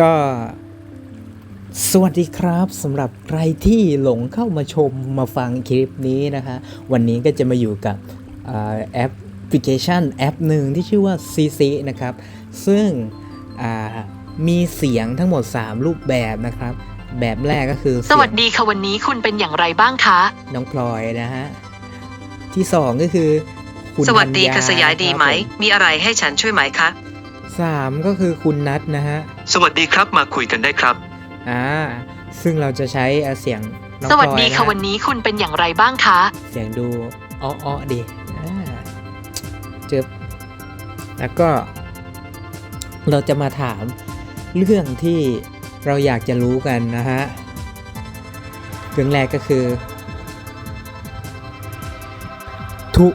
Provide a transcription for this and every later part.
ก็สวัสดีครับสำหรับใครที่หลงเข้ามาชมมาฟังคลิปนี้นะคะ วันนี้ก็จะมาอยู่กับอ่าแอปพลิเคชันแอปหนึ่งที่ชื่อว่า CC นะครับ ซึ่งอ่ามีเสียงทั้งหมด 3 รูปแบบนะครับ แบบแรกก็คือสเสียงวัสดีค่ะวันนี้คุณเป็นอย่างไรบ้างคะ น้องพลอยนะฮะ ที่ 2 ก็คือ คุณสวัสดีธัญญค่ะสยายดีไหมครับผมีอะไรให้ฉันช่วยไหมคะ สามก็คือคุณนัทนะฮะ สวัสดีครับมาคุยกันได้ครับ อ่า ซึ่งเราจะใช้อ่าเสียงน้องสวัสพลอยดีนะค่ะฮะวันนี้คุณเป็นอย่างไรบ้างคะ เสียงดูอ้อๆดีอ่าเจอแล้วก็ เราจะมาถามเรื่องที่เราอยากจะรู้กันนะฮะ เรื่องแรกก็คือ ทุ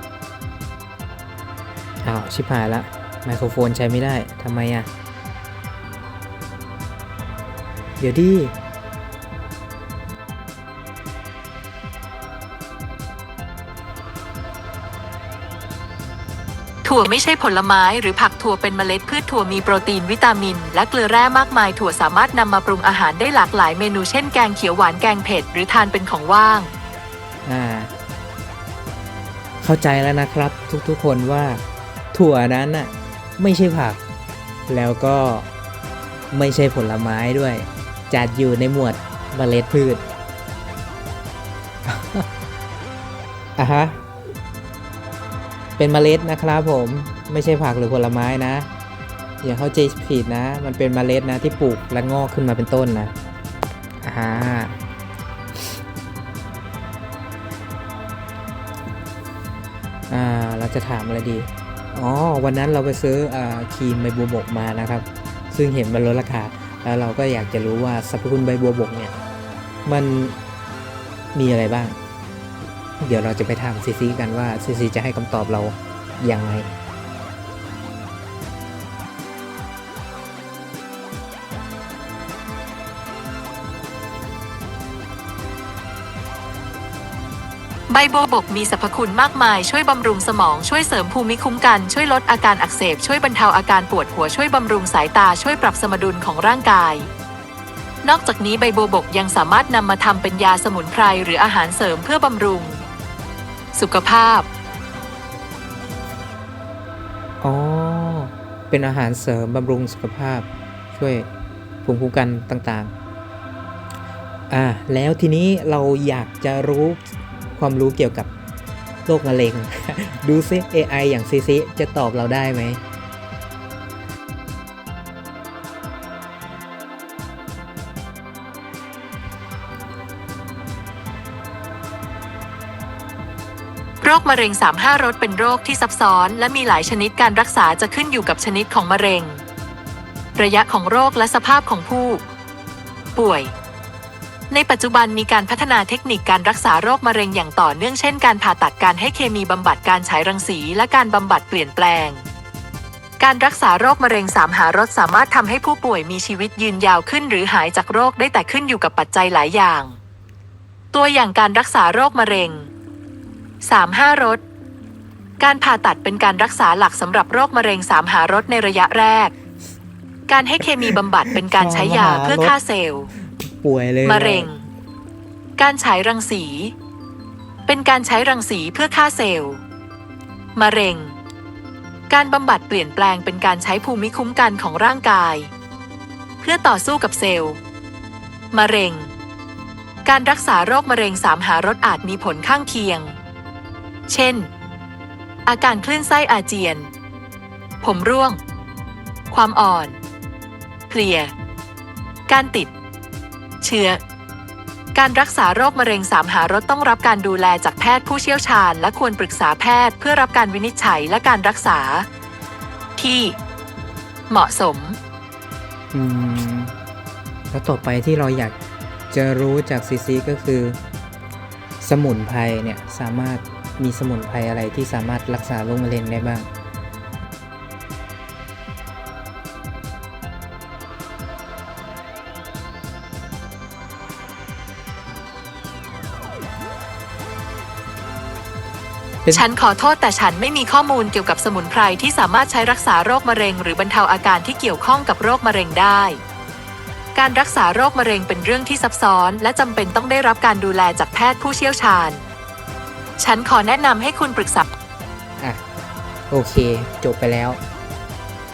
อ้าว ชิบหายละ ไมโครโฟนใช้ไม่ได้ทำไมอะ เดี๋ยวดิถั่วไม่ใช่ผลไม้หรือผักถั่วเป็นเมล็ดพืชถั่วมีโปรตีนวิตามิน และเกลือแร่มากมายถั่วสามารถนำมาปรุงอาหารได้หลากหลายเมนูเช่นแกงเขียวหวานแกงเผ็ด หรือทานเป็นของว่าง อ่า เข้าใจแล้วนะครับทุกๆคนว่า ถั่วนั้นน่ะ ไม่ใช่ผัก แล้วก็ไม่ใช่ผลไม้ด้วย จัดอยู่ในหมวดเมล็ดพืชอะฮะ เป็นเมล็ดนะครับผม ไม่ใช่ผักหรือผลไม้นะ อย่าเข้าใจผิดนะ มันเป็นเมล็ดนะที่ปลูกและงอกขึ้นมาเป็นต้นนะ อ่า อ่า เราจะถามอะไรดี อ๋อ วันนั้นเราไปซื้ออครีมใบบัวบกมานะครับ ซึ่งเห็นมันลดราคา แล้วเราก็อยากจะรู้ว่าสรรพคุณใบบัวบกเนี่ย มันมีอะไรบ้าง เดี๋ยวเราจะไปถามซีซีกันว่าซีซีจะให้คำตอบเรายังไง ใบโบบกมีสรรพคุณมากมายช่วยบำรุงสมองช่วยเสริมภูมิคุ้มกัน ช่วยลดอาการอักเสบ ช่วยบรรเทาอาการปวดหัวช่วยบำรุงสายตาช่วยปรับสมดุลของร่างกาย นอกจากนี้ใบโบบกยังสามารถนำมาทำเป็นยาสมุนไพรหรืออาหารเสริมเพื่อบำรุง สุขภาพ อ๋อ เป็นอาหารเสริมบำรุงสุขภาพ ช่วยภูมิคุ้มกันต่างๆ อ่า แล้วทีนี้เราอยากจะรู้ ความรู้เกี่ยวกับโรคมะเร็ง ดูซิ AI อย่างซีซีจะตอบเราได้ไหมโรคมะเร็ง 35 รสเป็นโรคที่ซับซ้อน และมีหลายชนิดการรักษาจะขึ้นอยู่กับชนิดของมะเร็ง ระยะของโรคและสภาพของผู้ ป่วย ในปัจจุบันมีการพัฒนาเทคนิคการรักษาโรคมะเร็งอย่างต่อเนื่องเช่นการผ่าตัดการให้เคมีบำบัดการฉายรังสีและการบำบัดเปลี่ยนแปลง การรักษาโรคมะเร็งสามหารสสามารถทำให้ผู้ป่วยมีชีวิตยืนยาวขึ้นหรือหายจากโรคได้แต่ขึ้นอยู่กับปัจจัยหลายอย่าง ตัวอย่างการรักษาโรคมะเร็ง3 5รสการผ่าตัดเป็นการรักษาหลักสำหรับโรคมะเร็งสามหารสในระยะแรก การให้เคมีบำบัดเป็นการใช้ยาเพื่อฆ่าเซลล์ ป่วยเลยมะเร็ง การฉายรังสี เป็นการใช้รังสีเพื่อฆ่าเซลล์มะเร็ง การบำบัดเปลี่ยนแปลงเป็นการใช้ภูมิคุ้มกันของร่างกาย เพื่อต่อสู้กับเซลล์มะเร็ง การรักษาโรคมะเร็งสามหารสอาจมีผลข้างเคียง เช่น อาการคลื่นไส้อาเจียน ผมร่วง ความอ่อน เพลีย การติด เชื้อ การรักษาโรคมะเร็งสามหารสต้องรับการดูแลจากแพทย์ผู้เชี่ยวชาญ และควรปรึกษาแพทย์เพื่อรับการวินิจฉัยและการรักษา ที่ เหมาะสม อืม แล้วต่อไปที่เราอยากจะรู้จากซีซีก็คือ สมุนไพรเนี่ยสามารถมีสมุนไพรอะไรที่สามารถรักษาโรคมะเร็งได้บ้าง ฉันขอโทษแต่ฉันไม่มีข้อมูลเกี่ยวกับสมุนไพรที่สามารถใช้รักษาโรคมะเร็ง หรือบรรเทาอาการที่เกี่ยวข้องกับโรคมะเร็งได้ การรักษาโรคมะเร็งเป็นเรื่องที่ซับซ้อน และจำเป็นต้องได้รับการดูแลจากแพทย์ผู้เชี่ยวชาญ ฉันขอแนะนำให้คุณปรึกษาอะโอเค จบไปแล้ว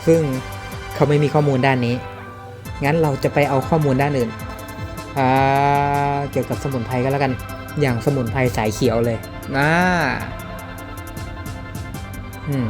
ซึ่งเขาไม่มีข้อมูลด้านนี้ งั้นเราจะไปเอาข้อมูลด้านอื่นอ่าเกี่ยวกับสมุนไพรก็แล้วกัน อย่างสมุนไพรสายเขียวเลยอ่า อืม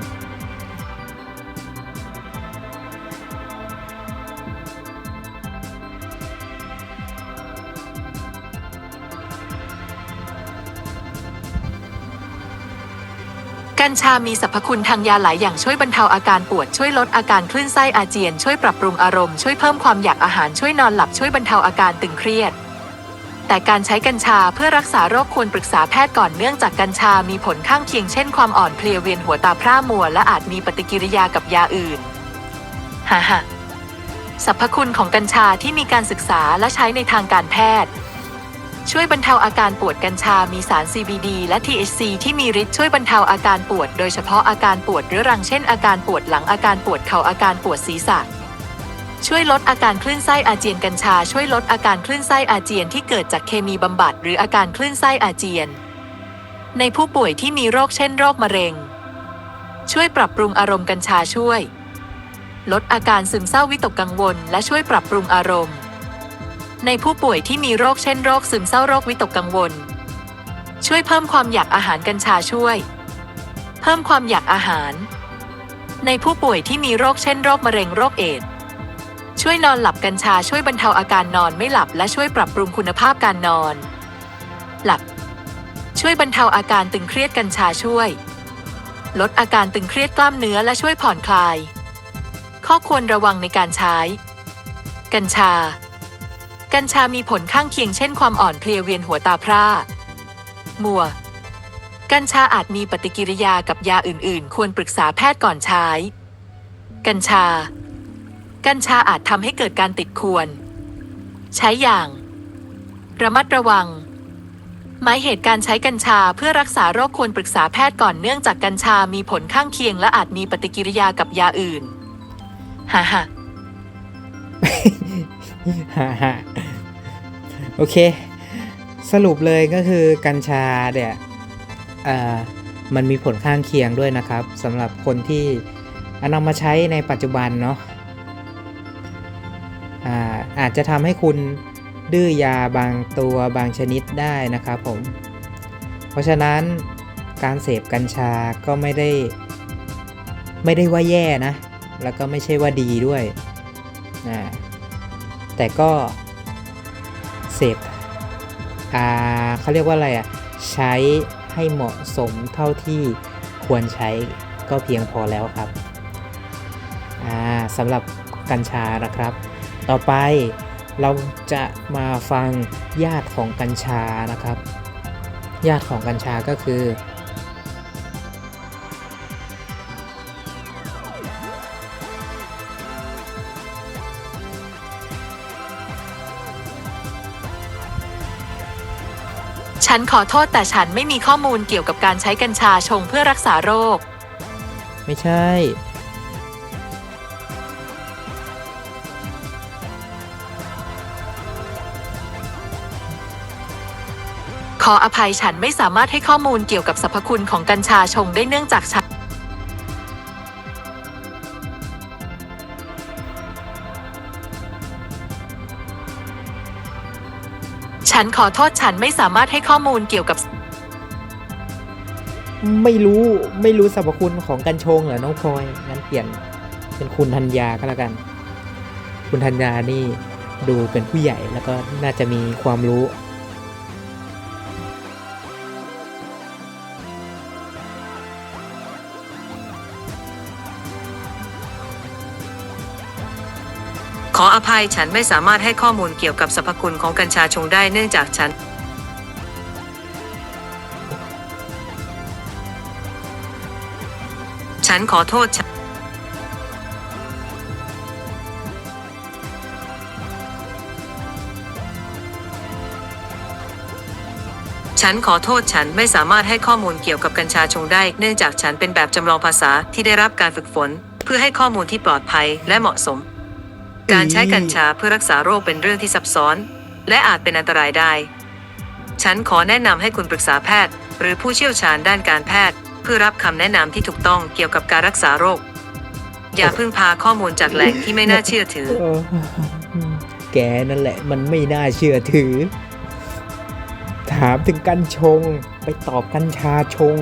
กัญชามีสรรพคุณทางยาหลายอย่างช่วยบรรเทาอาการปวดช่วยลดอาการคลื่นไส้อาเจียน ช่วยปรับปรุงอารมณ์ช่วยเพิ่มความอยากอาหารช่วยนอนหลับช่วยบรรเทาอาการตึงเครียด แต่การใช้กัญชาเพื่อรักษาโรคควรปรึกษาแพทย์ก่อนเนื่องจากกัญชามีผลข้างเคียงเช่นความอ่อนเพลียเวียนหัวตาพร่ามัว และอาจมีปฏิกิริยากับยาอื่นฮ่าฮ่าสรรพคุณของกัญชาที่มีการศึกษาและใช้ในทางการแพทย์ ช่วยบรรเทาอาการปวดกัญชา มีสาร CBD และ THC ที่มีฤทธิ์ช่วยบรรเทาอาการปวด โดยเฉพาะอาการปวดเรื้อรังเช่นอาการปวดหลังอาการปวดเข่าอาการปวดศีรษะ ช่วยลดอาการคลื่นไส้อาเจียนกัญชา ช่วยลดอาการคลื่นไส้อาเจียนที่เกิดจากเคมีบำบัดหรืออาการคลื่นไส้อาเจียน ในผู้ป่วยที่มีโรคเช่นโรคมะเร็ง ช่วยปรับปรุงอารมณ์กัญชาช่วย ลดอาการซึมเศร้าวิตกกังวล และช่วยปรับปรุงอารมณ์ ในผู้ป่วยที่มีโรคเช่นโรคซึมเศร้าโรควิตกกังวล ช่วยเพิ่มความอยากอาหารกัญชาช่วย เพิ่มความอยากอาหาร ในผู้ป่วยที่มีโรคเช่นโรคมะเร็งโรคเอดส์ ช่วยนอนหลับกัญชาช่วยบรรเทาอาการนอนไม่หลับและช่วยปรับปรุงคุณภาพการนอน หลับ ช่วยบรรเทาอาการตึงเครียดกัญชาช่วย ลดอาการตึงเครียดกล้ามเนื้อและช่วยผ่อนคลาย ข้อควรระวังในการใช้ กัญชา กัญชามีผลข้างเคียงเช่นความอ่อนเพลียเวียนหัวตาพร่า มัว กัญชาอาจมีปฏิกิริยากับยาอื่น ๆ ควรปรึกษาแพทย์ก่อนใช้ กัญชา กัญชาอาจทำให้เกิดการติดควร ใช้อย่าง ระมัดระวัง หมายเหตุการใช้กัญชาเพื่อรักษาโรคควรปรึกษาแพทย์ก่อนเนื่องจากกัญชามีผลข้างเคียงและอาจมีปฏิกิริยากับยาอื่นฮ่าฮ่าฮ่าฮ่าโอเค สรุปเลยก็คือกัญชาเนี่ยอ่อมันมีผลข้างเคียงด้วยนะครับสำหรับคนที่เอานำมาใช้ในปัจจุบันเนาะ อาอาจจะทำให้คุณดื้อยาบางตัวบางชนิดได้นะครับผม เพราะฉะนั้นการเสพกัญชาก็ไม่ได้ ไม่ได้ว่าแย่นะ แล้วก็ไม่ใช่ว่าดีด้วยอ่าแต่ก็เสพอ่าเขาเรียกว่าอะไรอะ ใช้ให้เหมาะสมเท่าที่ควรใช้ก็เพียงพอแล้วครับอ่าสำหรับกัญชานะครับ ต่อไปเราจะมาฟังญาติของกัญชานะครับ ญาติของกัญชาก็คือฉันขอโทษแต่ฉันไม่มีข้อมูลเกี่ยวกับการใช้กัญชาชงเพื่อรักษาโรค ไม่ใช่ ออภัยฉันไม่สามารถให้ข้อมูลเกี่ยวกับสรรพคุณของกัญชาชงได้เนื่องจากฉันฉันขอโทษฉันไม่สามารถให้ข้อมูลเกี่ยวกับ ไม่รู้ไม่รู้สรรพคุณของกัญชงเหรอน้องพลอยงั้นเปลี่ยนเป็นคุณธัญญาก็แล้วกัน คุณธัญญานี่ดูเป็นผู้ใหญ่แล้วก็น่าจะมีความรู้ ออภัยฉันไม่สามารถให้ข้อมูลเกี่ยวกับสรรพคุณของกัญชาชงได้เนื่องจากฉัน ฉันขอโทษฉันฉันขอโทษฉันไม่สามารถให้ข้อมูลเกี่ยวกับกัญชาชงได้ เนื่องจากฉันเป็นแบบจำลองภาษาที่ได้รับการฝึกฝน เพื่อให้ข้อมูลที่ปลอดภัยและเหมาะสม การใช้กัญชาเพื่อรักษาโรคเป็นเรื่องที่ซับซ้อน และอาจเป็นอันตรายได้ ฉันขอแนะนำให้คุณปรึกษาแพทย์ หรือผู้เชี่ยวชาญด้านการแพทย์ เพื่อรับคำแนะนำที่ถูกต้องเกี่ยวกับการรักษาโรค อย่าพึ่งพาข้อมูลจากแหล่งที่ไม่น่าเชื่อถือเออแกนั่นแหละมันไม่น่าเชื่อถือ ถามถึงกัญชง ไปตอบกัญชาชง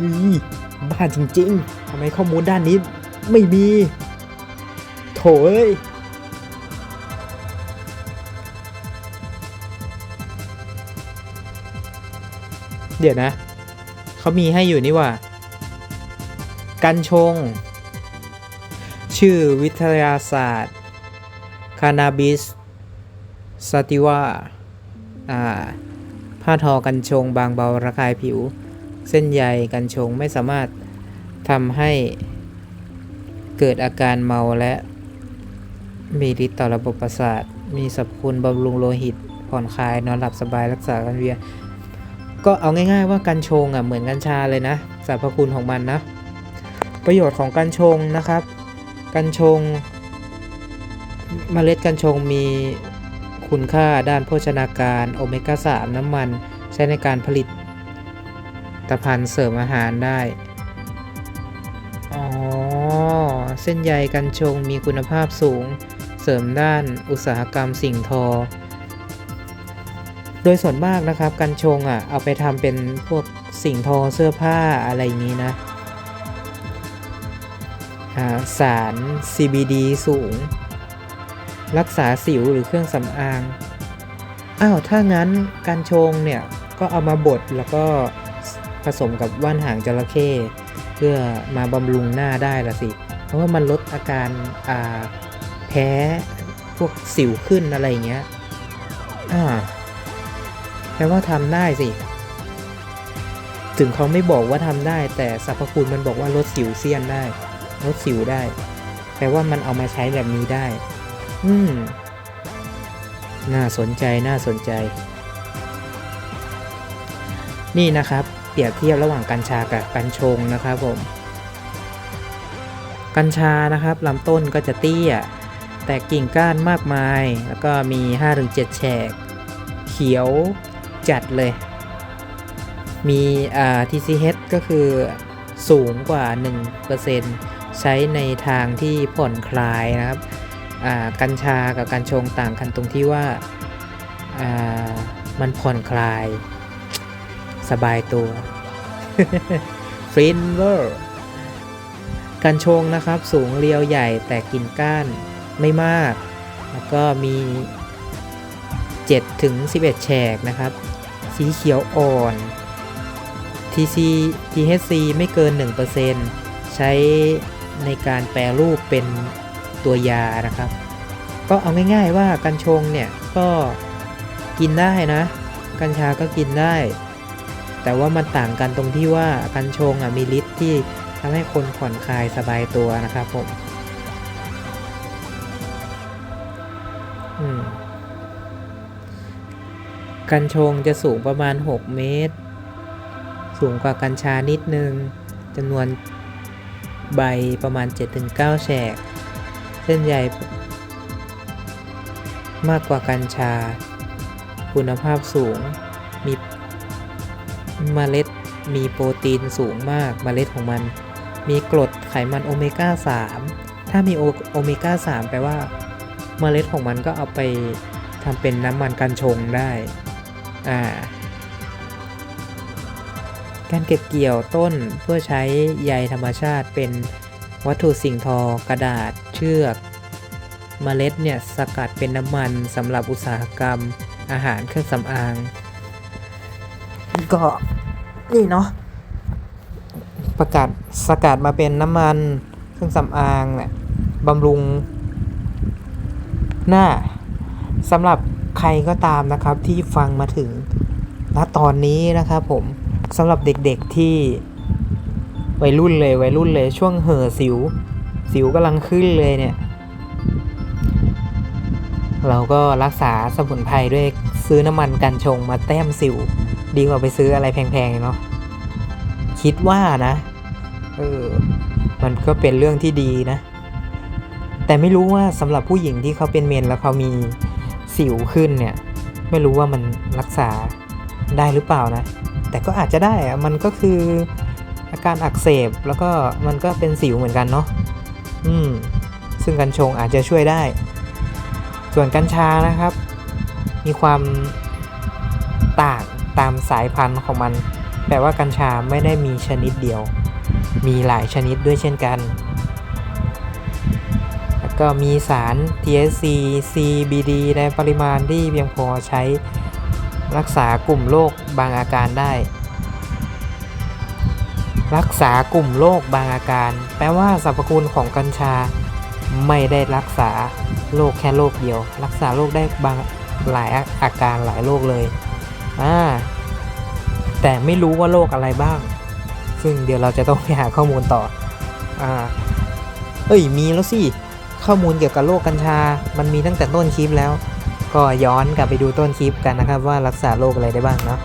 อีบ้าจริงๆทำไมข้อมูลด้านนี้ไม่มี โถเอ้ย ดี๋ยวนะ เขามีให้อยู่นี่ว่า กัญชง ชื่อวิทยาศาสตร์ คานาบิสสติว่าอ่า ผ้าทอกัญชงบางเบาระคายผิว เส้นใยกัญชงไม่สามารถทำให้เกิดอาการเมาและมีฤทธิ์ต่อระบบประสาท มีสรรพคุณบำรุงโลหิต ผ่อนคลาย นอนหลับสบาย รักษาการเวียน ก็เอาง่าย ๆ ว่ากัญชงอะเหมือนกัญชาเลยนะสรรพคุณของมันนะ ประโยชน์ของกัญชงนะครับ กัญชงเมล็ดกัญชงมีคุณค่าด้านโภชนาการโอเมก้า 3 น้ำมันใช้ในการผลิตตะพันธ์เสริมอาหารได้ อ๋อ เส้นใยกัญชงมีคุณภาพสูง เสริมด้านอุตสาหกรรมสิ่งทอ โดยส่วนมากนะครับกัญชงอะเอาไปทำเป็นพวกสิ่งทอเสื้อผ้าอะไรอย่างนี้นะสาร CBD สูง รักษาสิวหรือเครื่องสำอาง อ้าว ถ้างั้นการชงเนี่ย ก็เอามาบดแล้วก็ผสมกับว่านหางจระเข้เพื่อมาบำรุงหน้าได้ละสิ เพราะว่ามันลดอาการาแพ้พวกสิวขึ้นอะไรอย่างเงี้ย อ่า แปลว่าทำได้สิ ถึงเขาไม่บอกว่าทำได้ แต่สรรพคุณมันบอกว่าลดสิวเซียนได้ ลดสิวได้ แปลว่ามันเอามาใช้แบบนี้ได้ อืม น่าสนใจน่าสนใจ นี่นะครับ เปรียบเทียบระหว่างกัญชากับกัญชงนะครับผม กัญชานะครับลำต้นก็จะเตี้ย แต่กิ่งก้านมากมาย แล้วก็มี 5-7 แฉก เขียว จัดเลย มีอ่า TCH ก็คือสูงกว่า 1%ใช้ในทางที่ผ่อนคลายนะครับอ่ากัญชากับกัญชงต่างกันตรงที่ว่าอ่ามันผ่อนคลาย สบายตัวฟรินเวอร์กัญชงนะครับสูงเรียวใหญ่แต่กินก้านไม่มาก แล้วก็มี7ถึง11 แฉกนะครับ สีเขียวอ่อน TC THC ไม่เกิน 1%ใช้ในการแปรรูปเป็นตัวยานะครับ ก็เอาง่ายๆว่ากัญชงเนี่ยก็กินได้นะ กัญชาก็กินได้ แต่ว่ามันต่างกันตรงที่ว่ากัญชงอะมีฤทธิ์ที่ทำให้คนผ่อนคลายสบายตัวนะครับผม กัญชงจะสูงประมาณ 6 เมตร สูงกว่ากัญชานิดนึงจำนวนใบประมาณ 7-9 แฉก เส้นใยมากกว่ากัญชา คุณภาพสูง มีเมล็ดมีโปรตีนสูงมากเมล็ดของมัน มีกรดไขมันโอเมก้า 3 ถ้ามีโอโอเมก้า 3 แปลว่าเมล็ดของมันก็เอาไปทำเป็นน้ำมันกัญชงได้ อ่า การเก็บเกี่ยวต้นเพื่อใช้ใยธรรมชาติเป็นวัตถุสิ่งทอกระดาษเชือกเมล็ดเนี่ยสกัดเป็นน้ำมันสำหรับอุตสาหกรรมอาหารเครื่องสำอาง ก็นี่เนาะประกาศสกัดมาเป็นน้ำมันเครื่องสำอางเนี่ยบำรุงหน้าสำหรับ ใครก็ตามนะครับที่ฟังมาถึงณตอนนี้นะครับผมสำหรับเด็กๆที่วัยรุ่นเลยวัยรุ่นเลยช่วงเห่อสิว สิวกำลังขึ้นเลยเนี่ย เราก็รักษาสมุนไพรด้วยซื้อน้ำมันกันชงมาแต้มสิว ดีกว่าไปซื้ออะไรแพงๆเนาะคิดว่านะเออมันก็เป็นเรื่องที่ดีนะ แต่ไม่รู้ว่าสำหรับผู้หญิงที่เขาเป็นเมนแล้วเขามี สิวขึ้นเนี่ย ไม่รู้ว่ามันรักษาได้หรือเปล่านะ แต่ก็อาจจะได้อะมันก็คืออาการอักเสบแล้วก็มันก็เป็นสิวเหมือนกันเนาะอืม ซึ่งกัญชงอาจจะช่วยได้ ส่วนกัญชานะครับ มีความต่างตามสายพันธุ์ของมัน แปลว่ากัญชาไม่ได้มีชนิดเดียว มีหลายชนิดด้วยเช่นกัน ก็มีสาร THC CBD ในปริมาณที่เพียงพอใช้รักษากลุ่มโรคบางอาการได้ รักษากลุ่มโรคบางอาการ แปลว่าสรรพคุณของกัญชาไม่ได้รักษาโรคแค่โรคเดียว รักษาโรคได้บางหลายอาการหลายโรคเลยอ่าแต่ไม่รู้ว่าโรคอะไรบ้าง ซึ่งเดี๋ยวเราจะต้องไปหาข้อมูลต่ออ่าเอ้ยมีแล้วสิ ข้อมูลเกี่ยวกับโรคกัญชา มันมีตั้งแต่ต้นคลิปแล้ว ก็ย้อนกลับไปดูต้นคลิปกันนะครับว่ารักษาโรคอะไรได้บ้างเนาะ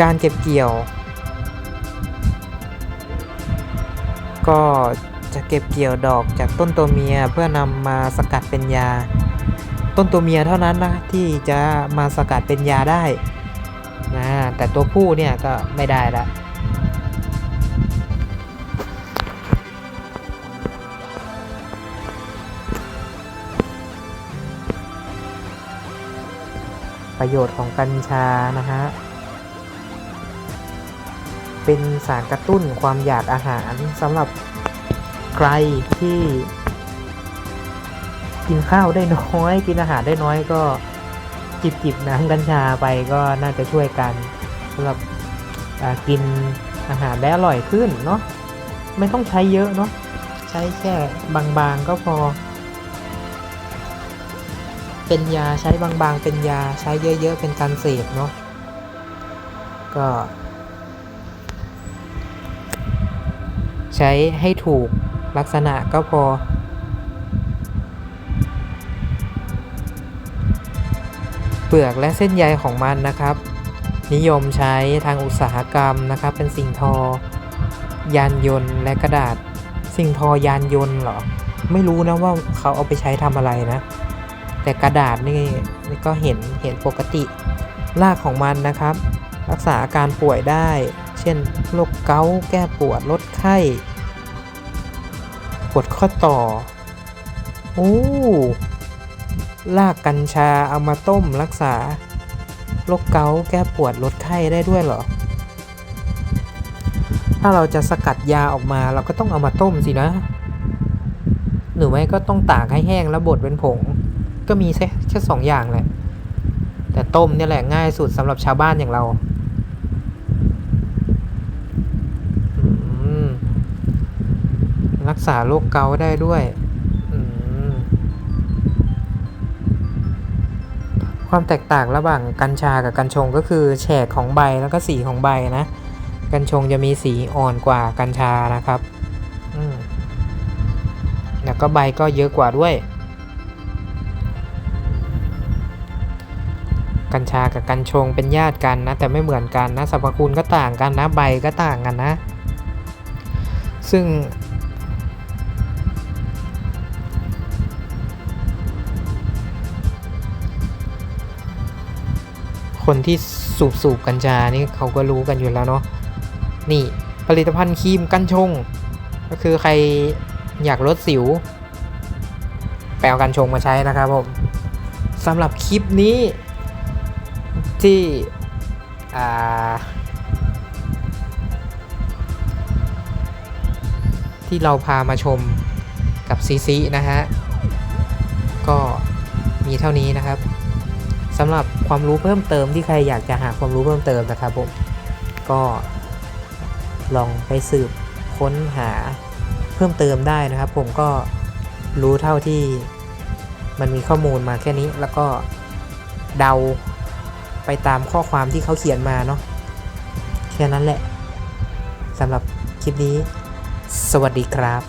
การเก็บเกี่ยว ก็จะเก็บเกี่ยวดอกจากต้นตัวเมียเพื่อนำมาสกัดเป็นยา ต้นตัวเมียเท่านั้นนะที่จะมาสกัดเป็นยาได้นะแต่ตัวผู้เนี่ยก็ไม่ได้ละ ประโยชน์ของกัญชานะฮะ เป็นสารกระตุ้นความอยากอาหารสำหรับใครที่กินข้าวได้น้อย กินอาหารได้น้อยก็จิบจิบน้ำกัญชาไปก็น่าจะช่วยกันสำหรับกินอาหารได้อร่อยขึ้นเนาะไม่ต้องใช้เยอะเนาะใช้แค่บางๆก็พอ เป็นยาใช้บางๆ เป็นยาใช้เยอะๆ เป็นการเสพเนาะก็ใช้ให้ถูกลักษณะก็พอ เปลือกและเส้นใยของมันนะครับ นิยมใช้ทางอุตสาหกรรมนะครับ เป็นสิ่งทอ ยานยนต์และกระดาษ สิ่งทอยานยนต์เหรอ ไม่รู้นะว่าเขาเอาไปใช้ทำอะไรนะ แต่กระดาษนี่นี่ก็เห็นเห็นปกติรากของมันนะครับ รักษาอาการป่วยได้ เช่นโรคเกาต์แก้ปวดลดไข้ปวดข้อต่อโอ้รากกัญชาเอามาต้มรักษาโรคเกาต์แก้ปวดลดไข้ได้ด้วยเหรอ ถ้าเราจะสกัดยาออกมาเราก็ต้องเอามาต้มสินะ หรือไม่ก็ต้องตากให้แห้งแล้วบดเป็นผง ก็มีแค่แค่สองอย่างแหละ แต่ต้มเนี่ยแหละง่ายสุดสำหรับชาวบ้านอย่างเราอรักษาโรคเกาต์ได้ด้วย ความแตกต่างระหว่างกัญชากับกัญชงก็คือแฉกของใบแล้วก็สีของใบนะ กัญชงจะมีสีอ่อนกว่ากัญชานะครับ แล้วก็ใบก็เยอะกว่าด้วย กัญชากับกัญชงเป็นญาติกันนะ แต่ไม่เหมือนกันนะสรรพคุณก็ต่างกันนะใบก็ต่างกันนะ ซึ่ง คนที่สูบสูบกัญชานี่เขาก็รู้กันอยู่แล้วเนาะนี่ผลิตภัณฑ์ครีมกัญชง ก็คือใครอยากลดสิว แปลกัญชงมาใช้นะครับผมสำหรับคลิปนี้ ที่ที่เราพามาชมกับซีซีนะฮะ ก็มีเท่านี้นะครับสำหรับความรู้เพิ่มเติมที่ใครอยากจะหาความรู้เพิ่มเติมนะครับผมก็ลองไปสืบค้นหาเพิ่มเติมได้นะครับ ผมก็รู้เท่าที่มันมีข้อมูลมาแค่นี้แล้วก็เดา ไปตามข้อความที่เขาเขียนมาเนาะแค่นั้นแหละสำหรับคลิปนี้ สวัสดีครับ